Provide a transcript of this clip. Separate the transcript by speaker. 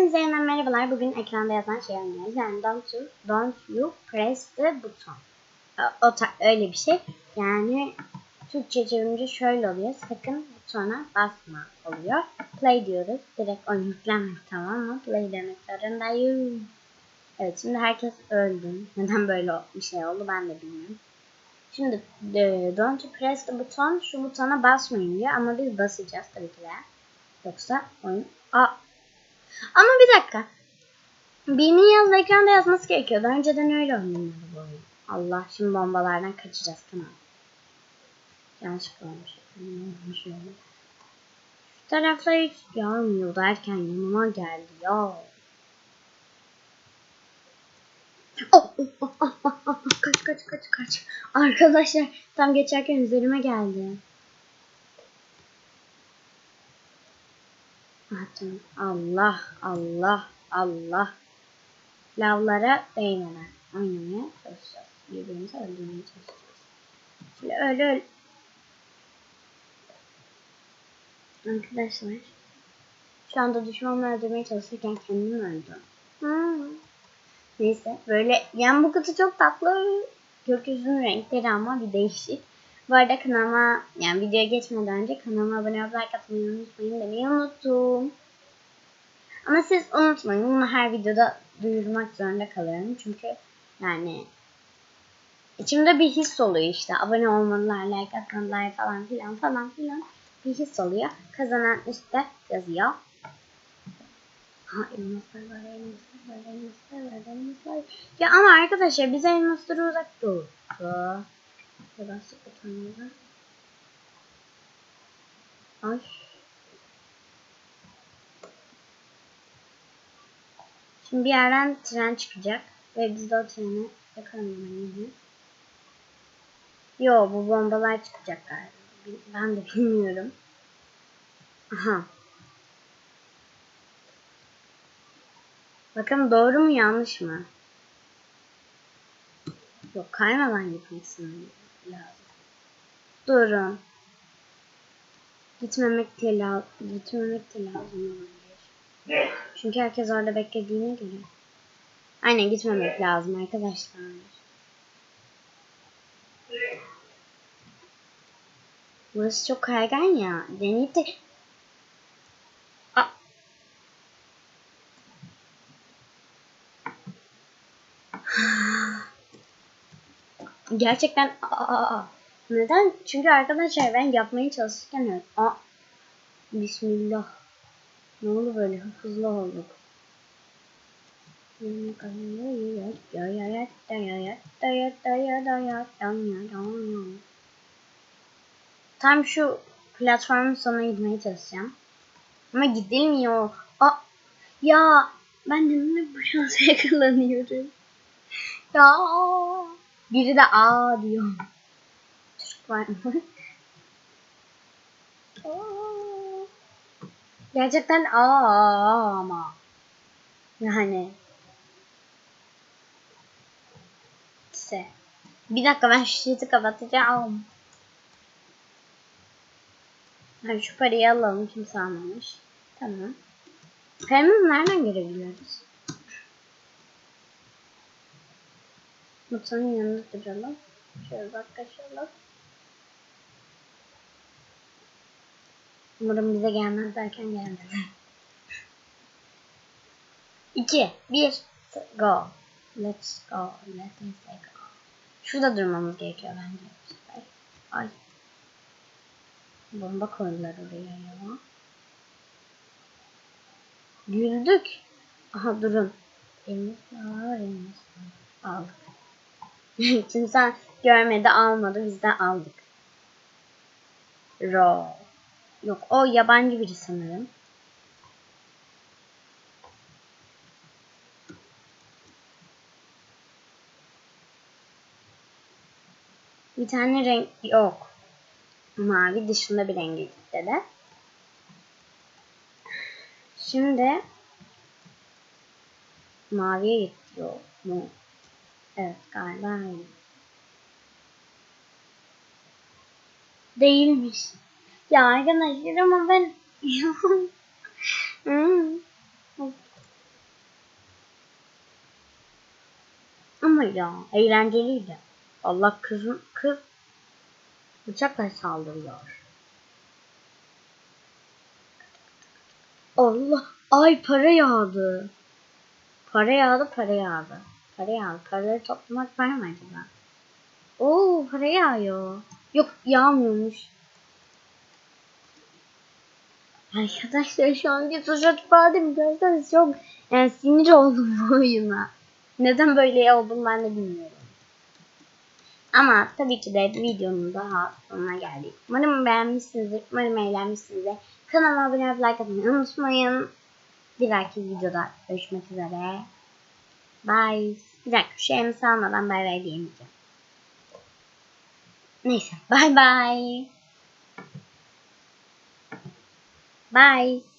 Speaker 1: Hepinize yeniden merhabalar. Bugün ekranda yazan şey oynuyoruz. Yani don't you, don't you press the button. O, o öyle bir şey. Yani Türkçe çevirince şöyle oluyor. Sakın butona basma oluyor. Play diyoruz. Direkt oyun yüklenmek tamam mı? Play demek zorundayım. Evet şimdi herkes öldü. Neden böyle bir şey oldu ben de bilmiyorum. Şimdi e, don't you press the button şu butona basmayın diyor ama biz basacağız tabii ki de. Yoksa oyun... Aa, ama bir dakika. Birinin yazılı ekranda yazması gerekiyordu. Önceden öyle oynanıyordu bu oyun. Allah şimdi bombalardan kaçacağız tamam. Yanlışlıkla olmuş. Olmuş öyle. Şu taraflar hiç görmüyor derken yanıma geldi ya. Oh, oh, oh, oh, oh, oh, kaç kaç kaç kaç. Arkadaşlar tam geçerken üzerime geldi. Atın. Allah Allah Allah. Lavlara değmeden oynamaya çalışacağız. Birbirimizi öldürmeye çalışacağız. Şimdi öyle öyle. Arkadaşlar. Şu anda düşmanımı öldürmeye çalışırken kendim öldüm. Hmm. Neyse böyle yani bu kutu çok tatlı. Gökyüzünün renkleri ama bir değişik. Bu arada kanalıma yani videoya geçmeden önce kanalıma abone olup like atmayı unutmayın demeyi unuttum. Ama siz unutmayın bunu her videoda duyurmak zorunda kalıyorum. Çünkü yani içimde bir his oluyor işte. Abone olmalılar, like atmalılar falan filan falan filan bir his oluyor. Kazanan üstte yazıyor. Ha elmaslar var, elmaslar var, elmaslar var, elmaslar. Ya ama arkadaşlar bize elmasları uzak durdu. Ya bastık butonumuza. Ay. Şimdi bir yerden tren çıkacak ve biz de o treni yakalamalıyız. Yo bu bombalar çıkacak galiba. Ben de bilmiyorum. Aha. Bakın doğru mu yanlış mı? Yok kaymadan gitmesi lazım. Durun. Gitmemek de, la gitmemek de lazım olabilir. Çünkü herkes orada beklediğine göre. Aynen gitmemek lazım arkadaşlar. Burası çok kaygan ya. Deneyip de... Aa. Gerçekten aa, neden? Çünkü arkadaşlar ben yapmaya çalışırken. Aa. Bismillah. Ne oldu böyle hızlı olduk. Tam şu platformun sonuna gitmeye çalışacağım. Ama gidilmiyor. Aa, ya ben neden bu şansı yakalanıyorum? Ya biri de aa diyor. Çocuk var mı? Gerçekten aa ama. Yani. İşte. Bir dakika ben şu şeyi kapatacağım. Hadi şu parayı alalım kimse almamış. Tamam. Paramızı nereden görebiliyoruz? Mutfağın yanında duralım. Şöyle uzaklaşalım. Umarım bize gelmez derken gelmedi. 2, 1, go. Let's go. Let me say go. Şurada durmamız gerekiyor bence bu. Ay. Bomba koydular oraya ya. Güldük. Aha durun. Elimiz var, elimiz var. Aldık. Şimdi sen görmedi almadı biz de aldık. Ro. Yok o yabancı biri sanırım. Bir tane renk yok. Mavi dışında bir rengi gitti de. Şimdi maviye gidiyor mu? Evet galiba aynı. Değilmiş. Ya arkadaşlar ama ben... Hmm. ama ya eğlenceliydi. Allah kızın kız bıçakla saldırıyor. Allah ay para yağdı. Para yağdı para yağdı. Para yağdı. Paraları toplamak var mı acaba? Oo para yağıyor. Yok yağmıyormuş. Arkadaşlar şu an bir surat ifademi görseniz çok yani sinir oldum bu oyuna. Neden böyle oldum ben de bilmiyorum. Ama tabii ki de videonun daha sonuna geldik. Umarım beğenmişsinizdir. Umarım eğlenmişsinizdir. Kanalıma abone olup like atmayı unutmayın. Bir dahaki videoda görüşmek üzere. Bye. Bir dakika şu elimi salmadan bay bay diyemeyeceğim. Neyse. Bye bye. Bye.